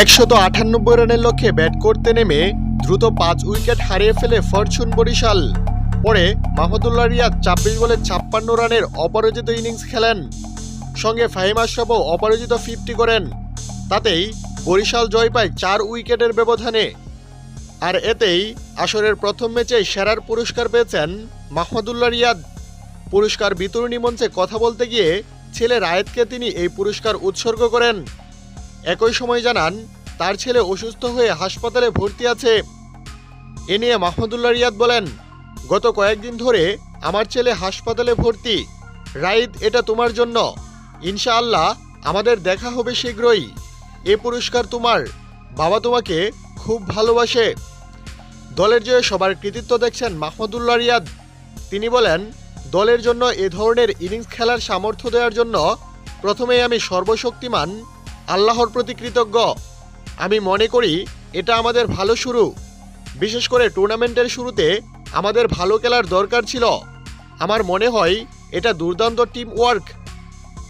একশত আটানব্বই রানের লক্ষ্যে ব্যাট করতে নেমে দ্রুত পাঁচ উইকেট হারিয়ে ফেলে ফরচুন বরিশাল। পরে মাহমুদুল্লাহ রিয়াদ ছাব্বিশ বলে ছাপ্পান্ন রানের অপরাজিত ইনিংস খেলেন। সঙ্গে ফাহিম আশরাফও অপরাজিত ফিফটি করেন। তাতেই বরিশাল জয় পায় চার উইকেটের ব্যবধানে। আর এতেই আসরের প্রথম ম্যাচে সেরার পুরস্কার পেয়েছেন মাহমুদুল্লাহ রিয়াদ। পুরস্কার বিতরণী মঞ্চে কথা বলতে গিয়ে ছেলে রায়েতকে তিনি এই পুরস্কার উৎসর্গ করেন। একই সময় জানান, তার ছেলে অসুস্থ হয়ে হাসপাতালে ভর্তি আছে। এ নিয়ে মাহমুদুল্লাহ রিয়াদ বলেন, গত কয়েকদিন ধরে আমার ছেলে হাসপাতালে ভর্তি। রাইদ এটা তোমার জন্য। ইনশাআল্লাহ আমাদের দেখা হবে শীঘ্রই। এ পুরস্কার তোমার। বাবা তোমাকে খুব ভালোবাসে। দলের জয়ে সবার কৃতিত্ব দেখছেন মাহমুদুল্লাহ রিয়াদ। তিনি বলেন, দলের জন্য এ ধরনের ইনিংস খেলার সামর্থ্য দেওয়ার জন্য প্রথমেই আমি সর্বশক্তিমান আল্লাহর প্রতি কৃতজ্ঞ। আমি মনে করি এটা আমাদের ভালো শুরু। বিশেষ করে টুর্নামেন্টের শুরুতে আমাদের ভালো খেলার দরকার ছিল। আমার মনে হয় এটা দুর্দান্ত টিম ওয়ার্ক